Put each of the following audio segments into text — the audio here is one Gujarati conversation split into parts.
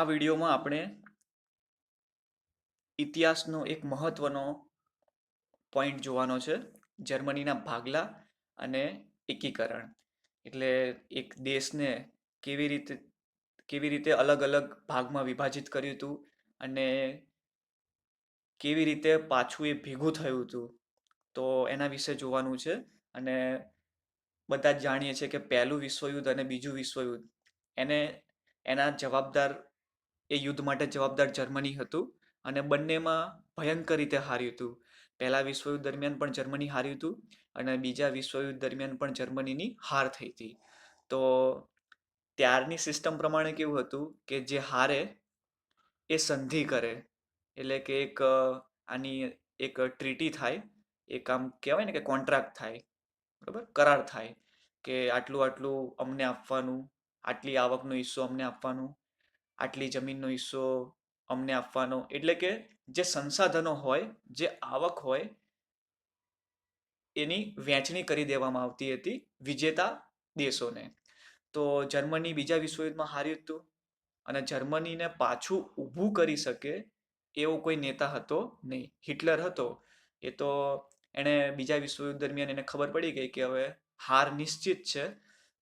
આ વિડીયોમાં આપણે ઇતિહાસનો એક મહત્વનો પોઈન્ટ જોવાનો છે, જર્મનીના ભાગલા અને એકીકરણ. એટલે એક દેશને કેવી રીતે કેવી રીતે અલગ અલગ ભાગમાં વિભાજિત કર્યું હતું અને કેવી રીતે પાછું એ ભેગું થયું હતું, તો એના વિશે જોવાનું છે. અને બધા જ જાણીએ છીએ કે પહેલું વિશ્વયુદ્ધ અને બીજું વિશ્વયુદ્ધ. એને, એના જવાબદાર એ યુદ્ધ માટે જવાબદાર જર્મની હતું અને બંનેમાં ભયંકર રીતે હાર્યું હતું. પહેલા વિશ્વયુદ્ધ દરમિયાન પણ જર્મની હાર્યું હતું અને બીજા વિશ્વયુદ્ધ દરમિયાન પણ જર્મનીની હાર થઈ હતી. તો ત્યારની સિસ્ટમ પ્રમાણે કેવું હતું કે જે હારે એ સંધિ કરે. એટલે કે એક, આની એક ટ્રીટી થાય, એક આમ કહેવાય ને કે કોન્ટ્રાક્ટ થાય, બરાબર? કરાર થાય કે આટલું આટલું અમને આપવાનું, આટલી આવકનો હિસ્સો અમને આપવાનું આટલી જમીનનો હિસ્સો અમને આપવાનો. એટલે કે જે સંસાધનો હોય, જે આવક હોય, એની વહેંચણી કરી દેવામાં આવતી હતી વિજેતા દેશોને. તો જર્મની બીજા વિશ્વયુદ્ધમાં હાર્યું હતું અને જર્મનીને પાછું ઊભું કરી શકે એવો કોઈ નેતા હતો નહીં. હિટલર હતો. એ તો એણે બીજા વિશ્વયુદ્ધ દરમિયાન એને ખબર પડી ગઈ કે હવે હાર નિશ્ચિત છે.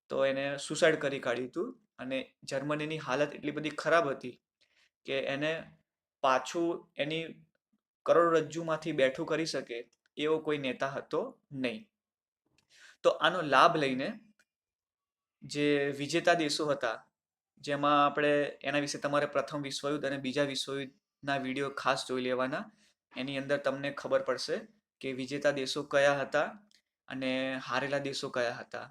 તો એને સુસાઇડ કરી કાઢ્યું હતું. અને જર્મનીની હાલત એટલી બધી ખરાબ હતી કે એને પાછું એની કરોડરજ્જુમાંથી બેઠું કરી શકે એવો કોઈ નેતા હતો નહીં. તો આનો લાભ લઈને જે વિજેતા દેશો હતા, જેમાં આપણે એના વિશે તમારે પ્રથમ વિશ્વયુદ્ધ અને બીજા વિશ્વયુદ્ધના વીડિયો ખાસ જોઈ લેવાના, એની અંદર તમને ખબર પડશે કે વિજેતા દેશો કયા હતા અને હારેલા દેશો કયા હતા.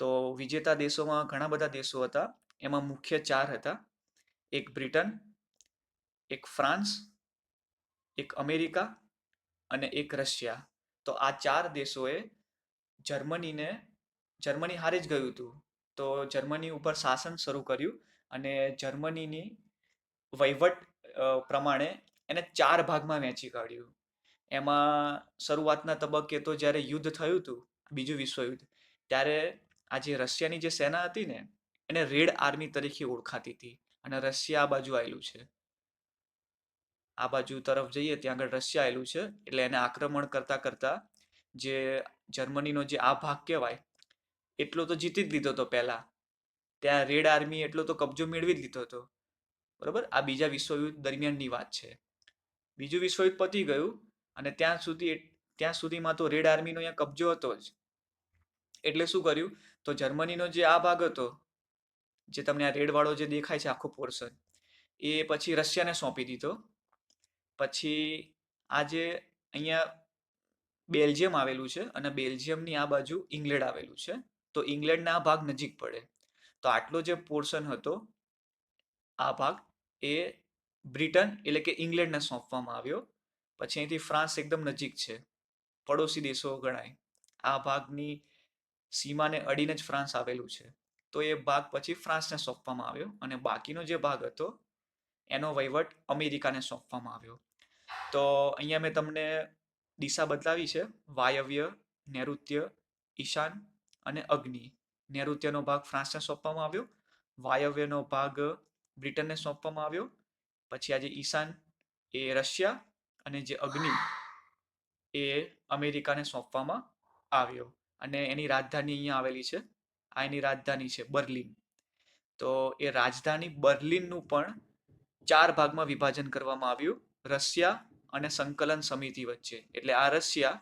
તો વિજેતા દેશોમાં ઘણા બધા દેશો હતા. એમાં મુખ્ય ચાર હતા. એક બ્રિટન, એક ફ્રાન્સ, એક અમેરિકા અને એક રશિયા. તો આ ચાર દેશોએ જર્મનીને, જર્મની હારે જ ગયું હતું. તો જર્મની ઉપર શાસન શરૂ કર્યું અને જર્મનીની વહીવટ પ્રમાણે એને ચાર ભાગમાં વહેંચી કાઢ્યું. એમાં શરૂઆતના તબક્કે તો જ્યારે યુદ્ધ થયું હતું, બીજું વિશ્વયુદ્ધ, ત્યારે આ જે રશિયાની જે સેના હતી ને, એને રેડ આર્મી તરીકે ઓળખાતી હતી અને રશિયા આ બાજુ આવેલું છે. આ બાજુ તરફ જઈએ ત્યાં આગળ રશિયા આવેલું છે, એટલે એને આક્રમણ કરતા કરતા જે જર્મનીનો જે આ ભાગ કહેવાય, એટલો તો જીતી જ લીધો હતો પહેલા. ત્યાં રેડ આર્મી એટલો તો કબજો મેળવી જ લીધો હતો. બરોબર? આ બીજા વિશ્વયુદ્ધ દરમિયાનની વાત છે. બીજું વિશ્વયુદ્ધ પતી ગયું અને ત્યાં સુધી ત્યાં સુધીમાં તો રેડ આર્મીનો અહીંયા કબજો હતો જ. એટલે શું કર્યું? તો જર્મનીનો જે આ ભાગ હતો, જે તમને આ રેડવાળો જે દેખાય છે આખો પોર્શન એ પછી રશિયાને સોંપી દીધો. પછી આ જે અહીંયા બેલ્જિયમ આવેલું છે અને બેલ્જિયમની આ બાજુ ઇંગ્લેન્ડ આવેલું છે, તો ઇંગ્લેન્ડના આ ભાગ નજીક પડે. તો આટલો જે પોર્શન હતો, આ ભાગ એ બ્રિટન એટલે કે ઇંગ્લેન્ડને સોંપવામાં આવ્યો. પછી અહીંથી ફ્રાન્સ એકદમ નજીક છે. પડોશી દેશો ગણાય. આ ભાગની સીમાને અડીને જ ફ્રાન્સ આવેલું છે. તો એ ભાગ પછી ફ્રાન્સને સોંપવામાં આવ્યો અને બાકીનો જે ભાગ હતો, એનો વહીવટ અમેરિકાને સોંપવામાં આવ્યો. તો અહીંયા મેં તમને દિશા બદલાવી છે. વાયવ્ય, નૈઋત્ય, ઈશાન અને અગ્નિ. નૈઋત્યનો ભાગ ફ્રાન્સને સોંપવામાં આવ્યો. વાયવ્યનો ભાગ બ્રિટનને સોંપવામાં આવ્યો. પછી આજે ઈશાન એ રશિયા અને જે અગ્નિ એ અમેરિકાને સોંપવામાં આવ્યો. અને એની રાજધાની અહીંયા આવેલી છે. આ એની રાજધાની છે બર્લિન. તો એ રાજધાની બર્લિનનું પણ ચાર ભાગમાં વિભાજન કરવામાં આવ્યું. રશિયા અને સંકલન સમિતિ વચ્ચે. એટલે આ રશિયા,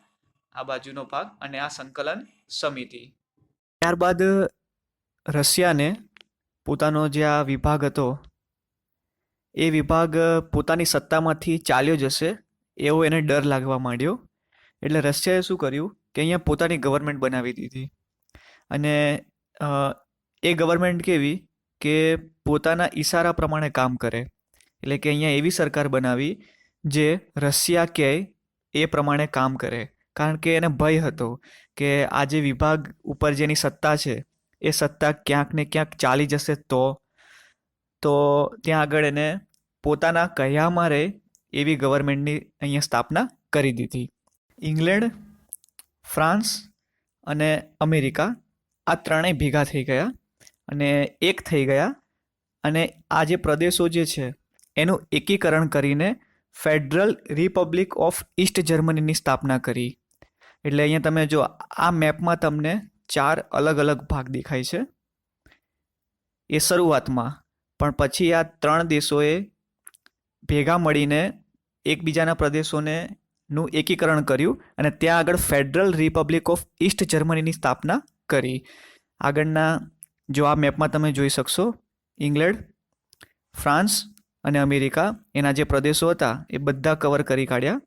આ બાજુનો ભાગ અને આ સંકલન સમિતિ. ત્યારબાદ રશિયાને પોતાનો જે આ વિભાગ હતો, એ વિભાગ પોતાની સત્તામાંથી ચાલ્યો જશે. એવો એને ડર લાગવા માંડ્યો. એટલે રશિયાએ શું કર્યું? કે અહીંયા પોતાની ગવર્મેન્ટ બનાવી દીધી. અને એ ગવર્મેન્ટ કેવી કે પોતાના ઈશારા પ્રમાણે કામ કરે. એટલે કે અહીંયા એવી સરકાર બનાવી જે રશિયા કહે એ પ્રમાણે કામ કરે. કારણ કે એને ભય હતો કે આ જે વિભાગ ઉપર જેની સત્તા છે, એ સત્તા ક્યાંક ને ક્યાંક ચાલી જશે તો તો ત્યાં આગળ એને પોતાના કહ્યામાં રહે એવી ગવર્મેન્ટની અહીંયા સ્થાપના કરી દીધી. ઇંગ્લેન્ડ ફ્રાન્સ અને અમેરિકા આ ત્રણેય ભેગા થઈ ગયા અને એક થઈ ગયા. અને આ જે પ્રદેશો જે છે, એનું એકીકરણ કરીને ફેડરલ રિપબ્લિક ઓફ ઈસ્ટ જર્મનીની સ્થાપના કરી. એટલે અહીંયા તમે જો, આ મેપમાં તમને ચાર અલગ અલગ ભાગ દેખાય છે. એ શરૂઆતમાં, પણ પછી આ ત્રણ દેશોએ ભેગા મળીને એકબીજાના પ્રદેશોને નું એકીકરણ કર્યું અને ત્યાં આગળ ફેડરલ રિપબ્લિક ઓફ ઈસ્ટ જર્મનીની સ્થાપના કરી. આગળના, જો આ મેપમાં તમે જોઈ શકશો, ઇંગ્લેન્ડ, ફ્રાન્સ અને અમેરિકા, એના જે પ્રદેશો હતા, એ બધા કવર કરી કાઢ્યા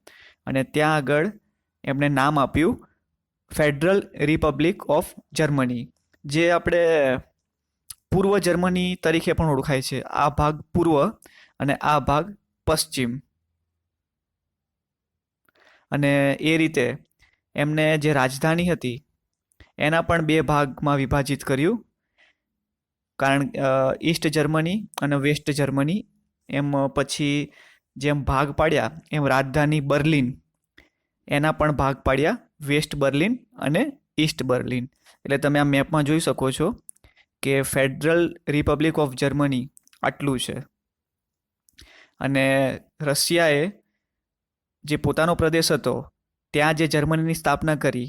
અને ત્યાં આગળ એમણે નામ આપ્યું ફેડરલ રિપબ્લિક ઓફ જર્મની જે આપણે પૂર્વ જર્મની તરીકે પણ ઓળખાય છે. આ ભાગ પૂર્વ અને આ ભાગ પશ્ચિમ. અને એ રીતે એમને જે રાજધાની હતી, એના પણ બે ભાગમાં વિભાજિત કર્યું. કારણ ઈસ્ટ જર્મની અને વેસ્ટ જર્મની એમ પછી જેમ ભાગ પાડ્યા, એમ રાજધાની બર્લિન એના પણ ભાગ પાડ્યા વેસ્ટ બર્લિન અને ઈસ્ટ બર્લિન એટલે તમે આ મેપમાં જોઈ શકો છો કે ફેડરલ રિપબ્લિક ઓફ જર્મની આટલું છે. અને રશિયાએ જે પોતાનો પ્રદેશ હતો, ત્યાં જે જર્મનીની સ્થાપના કરી,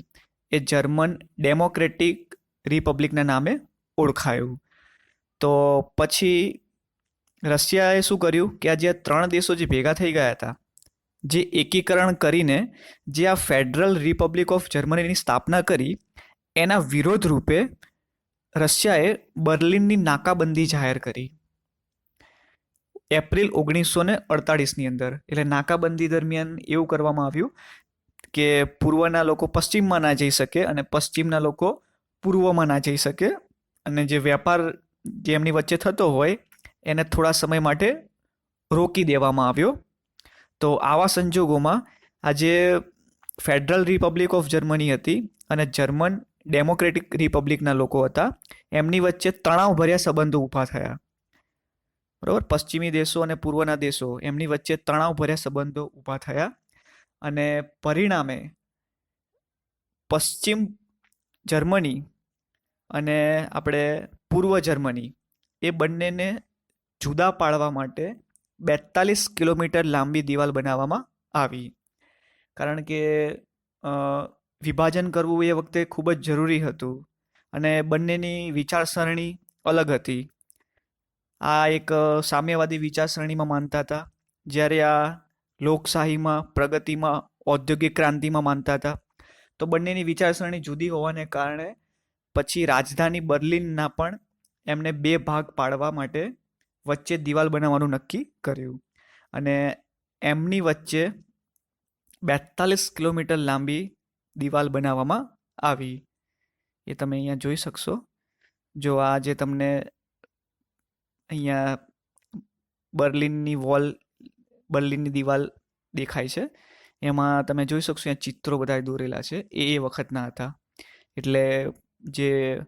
એ જર્મન ડેમોક્રેટિક રિપબ્લિકના નામે ઓળખાયું. તો પછી રશિયાએ શું કર્યું કે આ જે ત્રણ દેશો જે ભેગા થઈ ગયા હતા, જે એકીકરણ કરીને જે આ ફેડરલ રિપબ્લિક ઓફ જર્મનીની સ્થાપના કરી, એના વિરોધ રૂપે રશિયાએ બર્લિનની નાકાબંધી જાહેર કરી. એપ્રિલ ઓગણીસો ને અડતાળીસની અંદર, એટલે નાકાબંધી દરમિયાન એવું કરવામાં આવ્યું કે પૂર્વના લોકો પશ્ચિમમાં ના જઈ શકે અને પશ્ચિમના લોકો પૂર્વમાં ના જઈ શકે. અને જે વેપાર જે એમની વચ્ચે થતો હોય, એને થોડા સમય માટે રોકી દેવામાં આવ્યો. તો આવા સંજોગોમાં આજે ફેડરલ રિપબ્લિક ઓફ જર્મની હતી અને જર્મન ડેમોક્રેટિક રિપબ્લિકના લોકો હતા. એમની વચ્ચે તણાવભર્યા સંબંધો ઊભા થયા. બરાબર? પશ્ચિમી દેશો અને પૂર્વના દેશો એમની વચ્ચે તણાવભર્યા સંબંધો ઊભા થયા અને પરિણામે પશ્ચિમ જર્મની અને આપણે પૂર્વ જર્મની એ બંનેને જુદા પાડવા માટે બેતાલીસ કિલોમીટર લાંબી દિવાલ બનાવવામાં આવી. કારણ કે વિભાજન કરવું એ વખતે ખૂબ જ જરૂરી હતું અને બંનેની વિચારસરણી અલગ હતી. આ એક સામ્યવાદી વિચારસરણીમાં માનતા હતા, જ્યારે આ લોકશાહીમાં, પ્રગતિમાં, ઔદ્યોગિક ક્રાંતિમાં માનતા હતા. તો બંનેની વિચારસરણી જુદી હોવાને કારણે પછી રાજધાની બર્લિનના પણ એમને બે ભાગ પાડવા માટે વચ્ચે દિવાલ બનાવવાનું નક્કી કર્યું. અને એમની વચ્ચે બેતાલીસ કિલોમીટર લાંબી દિવાલ બનાવવામાં આવી. એ તમે અહીંયા જોઈ શકશો. જો આ જે તમને અહીંયા બર્લિનની વોલ, બર્લિનની દિવાલ દેખાય છે. એમાં તમે જોઈ શકશો અહીંયા ચિત્રો બધા દોરેલા છે. એ એ વખતના હતા. એટલે જે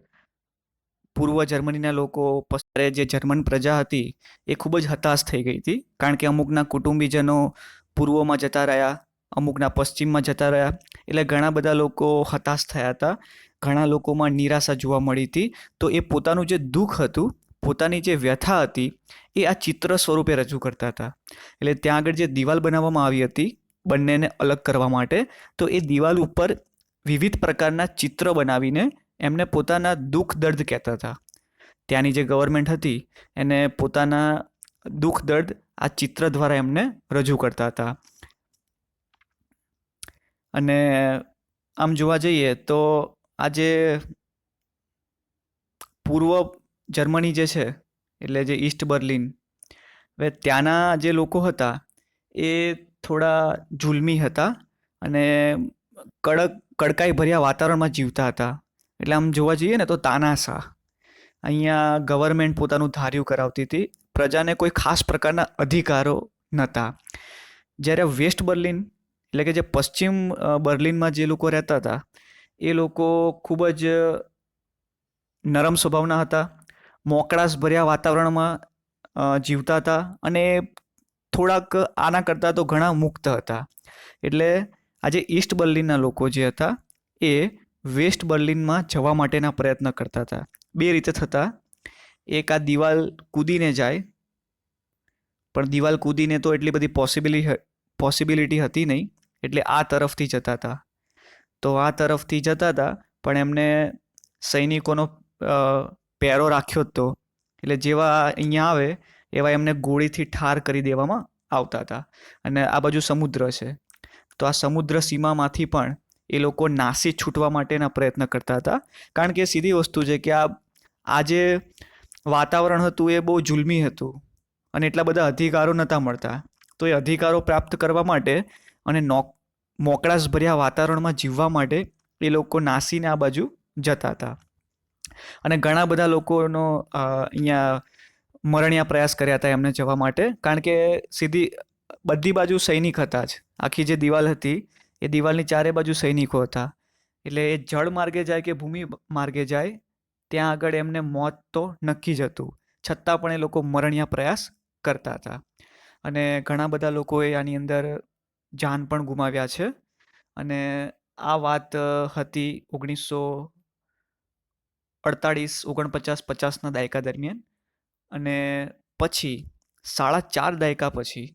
પૂર્વ જર્મનીના લોકો, પસારે જે જર્મન પ્રજા હતી, એ ખૂબ જ હતાશ થઈ ગઈ હતી. કારણ કે અમુકના કુટુંબીજનો પૂર્વમાં જતા રહ્યા, અમુકના પશ્ચિમમાં જતા રહ્યા. એટલે ઘણા બધા લોકો હતાશ થયા હતા. ઘણા લોકોમાં નિરાશા જોવા મળી હતી. તો એ પોતાનું જે દુઃખ હતું પોતાની જે વ્યથા હતી એ આ ચિત્ર સ્વરૂપે રજૂ કરતા હતા. એટલે ત્યાં આગળ જે દિવાલ બનાવવામાં આવી હતી બંનેને અલગ કરવા માટે, તો એ દિવાલ ઉપર વિવિધ પ્રકારના ચિત્ર બનાવીને એમને પોતાના દુઃખ દર્દ કહેતા હતા. ત્યાંની જે ગવર્મેન્ટ હતી એને પોતાના દુઃખ દર્દ આ ચિત્ર દ્વારા એમને રજૂ કરતા હતા. અને આમ જોવા જઈએ તો આજે પૂર્વ જર્મની જે છે, એટલે જે ઈસ્ટ બર્લિન, હવે ત્યાંના જે લોકો હતા, એ થોડા જુલમી હતા અને કડક કડકાઈ ભર્યા વાતાવરણમાં જીવતા હતા. એટલે આમ જોવા જઈએ ને તો તાનાશા. અહીંયા ગવર્મેન્ટ પોતાનું ધાર્યું કરાવતી હતી. પ્રજાને કોઈ ખાસ પ્રકારના અધિકારો નહોતા જ્યારે વેસ્ટ બર્લિન, એટલે કે જે પશ્ચિમ બર્લિનમાં જે લોકો રહેતા હતા, એ લોકો ખૂબ જ નરમ સ્વભાવના હતા. મોકળાશ ભર્યા વાતાવરણમાં જીવતા હતા અને થોડાક આના કરતાં તો ઘણા મુક્ત હતા. એટલે આજે ઈસ્ટ બર્લિનના લોકો જે હતા, એ વેસ્ટ બર્લિનમાં જવા માટેના પ્રયત્ન કરતા હતા. બે રીતે થતા. એક આ દિવાલ કૂદીને જાય, પણ દિવાલ કૂદીને તો એટલી બધી પોસિબિલિટી પોસિબિલિટી હતી નહીં, એટલે આ તરફથી જતા હતા. તો આ તરફથી જતા હતા, પણ એમને સૈનિકોનો પહેરો રાખ્યો જ તો એટલે જેવા અહીંયા આવે, એવા એમને ગોળીથી ઠાર કરી દેવામાં આવતા હતા. અને આ બાજુ સમુદ્ર છે. તો આ સમુદ્ર સીમામાંથી પણ એ લોકો નાસી છૂટવા માટેના પ્રયત્ન કરતા હતા. કારણ કે સીધી વસ્તુ છે કે આ આ જે વાતાવરણ હતું એ બહુ જુલમી હતું અને એટલા બધા અધિકારો નહોતા મળતા. તો એ અધિકારો પ્રાપ્ત કરવા માટે અને નોક, મોકળાશભર્યા વાતાવરણમાં જીવવા માટે એ લોકો નાસીને આ બાજુ જતા હતા. અને ઘણા બધા લોકોનો અહીંયા મરણિયા પ્રયાસ કર્યા હતા એમને જવા માટે. કારણ કે સીધી બધી બાજુ સૈનિક હતા જ. આખી જે દિવાલ હતી, એ દિવાલની ચારે બાજુ સૈનિકો હતા. એટલે એ જળ માર્ગે જાય કે ભૂમિ માર્ગે જાય, ત્યાં આગળ એમને મોત તો નક્કી જ હતું. છતાં પણ એ લોકો મરણિયા પ્રયાસ કરતા હતા. અને ઘણા બધા લોકોએ આની અંદર જાન પણ ગુમાવ્યા છે. અને આ વાત હતી ઓગણીસો અડતાળીસ, ઓગણપચાસ, પચાસના દાયકા દરમિયાન અને પછી સાડા ચાર દાયકા પછી,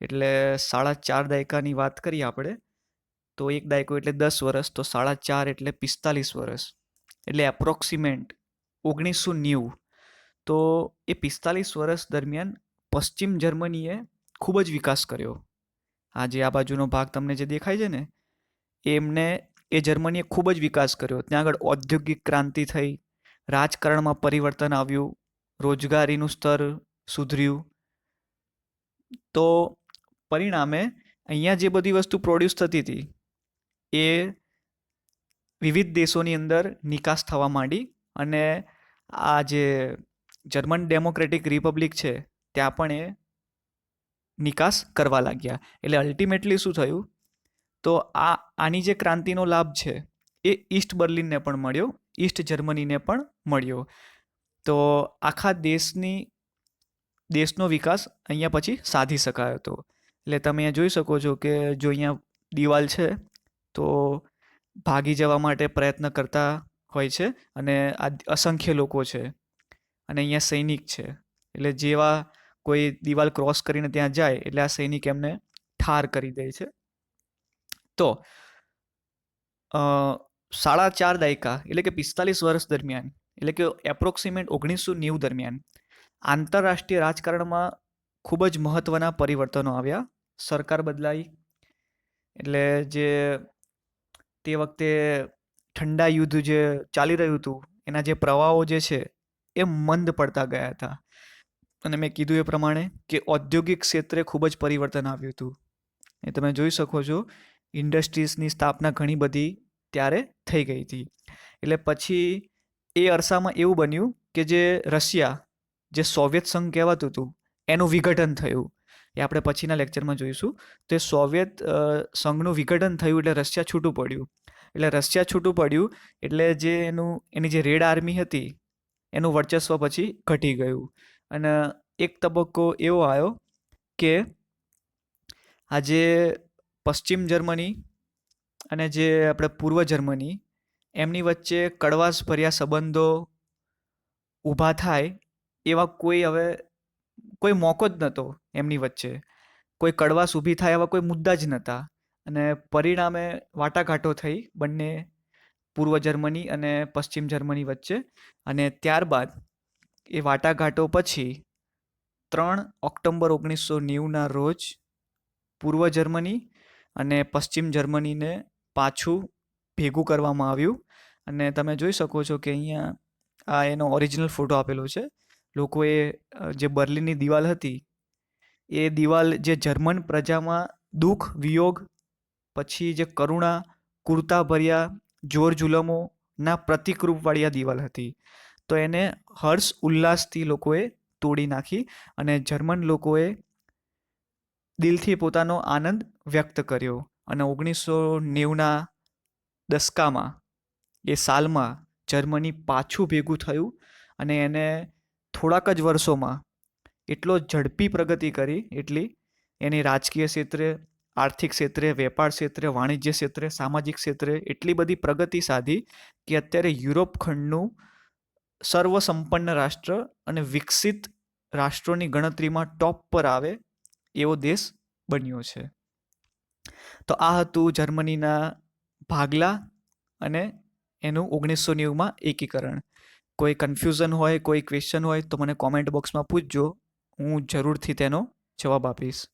એટલે સાડા ચાર દાયકાની વાત કરીએ આપણે, તો એક દાયકો એટલે દસ વર્ષ તો સાડા ચાર એટલે પિસ્તાલીસ વર્ષ એટલે એપ્રોક્સિમેન્ટ ઓગણીસો નેવું. તો એ પિસ્તાલીસ વર્ષ દરમિયાન પશ્ચિમ જર્મનીએ ખૂબ જ વિકાસ કર્યો. આ જે આ બાજુનો ભાગ તમને જે દેખાય છે ને એમને એ જર્મનીએ ખૂબ જ વિકાસ કર્યો. ત્યાં આગળ ઔદ્યોગિક ક્રાંતિ થઈ, રાજકારણમાં પરિવર્તન આવ્યું, રોજગારીનું સ્તર સુધર્યું. તો પરિણામે અહીંયા જે બધી વસ્તુ પ્રોડ્યુસ થતી હતી, એ વિવિધ દેશોની અંદર નિકાસ થવા માંડી અને આ જે જર્મન ડેમોક્રેટિક રિપબ્લિક છે, ત્યાં પણ એ નિકાસ કરવા લાગ્યા. એટલે અલ્ટિમેટલી શું થયું? તો આ, આની જે ક્રાંતિનો લાભ છે, એ ઈસ્ટ બર્લિનને પણ મળ્યો, ઈસ્ટ જર્મનીને પણ મળ્યો. તો આખા દેશની, દેશનો વિકાસ અહીંયા પછી સાધી શકાયો હતો એટલે તમે અહીંયા જોઈ શકો છો કે જો અહીંયા દિવાલ છે, તો ભાગી જવા માટે પ્રયત્ન કરતા હોય છે અને આ અસંખ્ય લોકો છે અને અહીંયા સૈનિક છે. એટલે જેવા કોઈ દિવાલ ક્રોસ કરીને ત્યાં જાય, એટલે આ સૈનિક એમને ઠાર કરી દે છે. તો સાડા ચાર દાયકા, એટલે કે પિસ્તાલીસ વર્ષ દરમિયાન, એટલે કે એપ્રોક્સિમેટ ઓગણીસો નેવું દરમિયાન, આંતરરાષ્ટ્રીય રાજકારણમાં ખૂબ જ મહત્ત્વના પરિવર્તનો આવ્યા. સરકાર બદલાઈ, એટલે જે તે વખતે ઠંડા યુદ્ધ જે ચાલી રહ્યું હતું, એના જે પ્રવાહો જે છે, એ મંદ પડતા ગયા હતા. અને મેં કીધું એ પ્રમાણે કે ઔદ્યોગિક ક્ષેત્રે ખૂબ જ પરિવર્તન આવ્યું હતું. એ તમે જોઈ શકો છો ઇન્ડસ્ટ્રીઝની સ્થાપના ઘણી બધી ત્યારે થઈ ગઈ હતી. એટલે પછી એ અરસામાં એવું બન્યું કે જે રશિયા, જે સોવિયત સંઘ કહેવાતું હતું, એનું વિઘટન થયું. એ આપણે પછીના લેક્ચરમાં જોઈશું. તો એ સોવિયત સંઘનું વિઘટન થયું એટલે રશિયા છૂટું પડ્યું. એટલે રશિયા છૂટું પડ્યું એટલે જે એનું, એની જે રેડ આર્મી હતી, એનું વર્ચસ્વ પછી ઘટી ગયું. અને એક તબક્કો એવો આવ્યો કે આજે પશ્ચિમ જર્મની અને જે આપણે પૂર્વ જર્મની, એમની વચ્ચે કડવાશ ભર્યા સંબંધો ઊભા થાય એવા કોઈ હવે કોઈ મોકો જ નહોતો એમની વચ્ચે. કોઈ કડવાશ ઊભી થાય એવા કોઈ મુદ્દા જ નહોતા. અને પરિણામે વાટાઘાટો થઈ બંને પૂર્વ જર્મની અને પશ્ચિમ જર્મની વચ્ચે. અને ત્યારબાદ એ વાટાઘાટો પછી ત્રણ ઓક્ટોબર ઓગણીસો નેવુંના રોજ પૂર્વ જર્મની અને પશ્ચિમ જર્મનીને પાછું ભેગું કરવામાં આવ્યું. અને તમે જોઈ શકો છો કે અહીંયા આ એનો ઓરિજિનલ ફોટો આપેલો છે. લોકોએ જે બર્લિનની દિવાલ હતી, એ દિવાલ જે જર્મન પ્રજામાં દુઃખ, વિયોગ, પછી જે કરુણા, કુર્તા ભર્યા, જોર જુલમોના પ્રતિકરૂપવાળી આ દિવાલ હતી. તો એને હર્ષ ઉલ્લાસથી લોકોએ તોડી નાખી અને જર્મન લોકોએ દિલથી પોતાનો આનંદ વ્યક્ત કર્યો અને ઓગણીસો નેવુંના દસકામાં એ સાલમાં જર્મની પાછું ભેગું થયું અને એને થોડાક જ વર્ષોમાં એટલો ઝડપી પ્રગતિ કરી, એટલી એની રાજકીય ક્ષેત્રે, આર્થિક ક્ષેત્રે, વેપાર ક્ષેત્રે, વાણિજ્ય ક્ષેત્રે, સામાજિક ક્ષેત્રે એટલી બધી પ્રગતિ સાધી કે અત્યારે યુરોપ ખંડનું સર્વસંપન્ન રાષ્ટ્ર અને વિકસિત રાષ્ટ્રોની ગણતરીમાં ટોપ પર આવે એવો દેશ બન્યો છે. તો આ હતું જર્મનીના ભાગલા અને એનું ઓગણીસો નેવુંમાં એકીકરણ. કોઈ કન્ફ્યુઝન હોય, કોઈ ક્વેશ્ચન હોય તો મને કોમેન્ટ બોક્સમાં પૂછજો. હું જરૂરથી તેનો જવાબ આપીશ.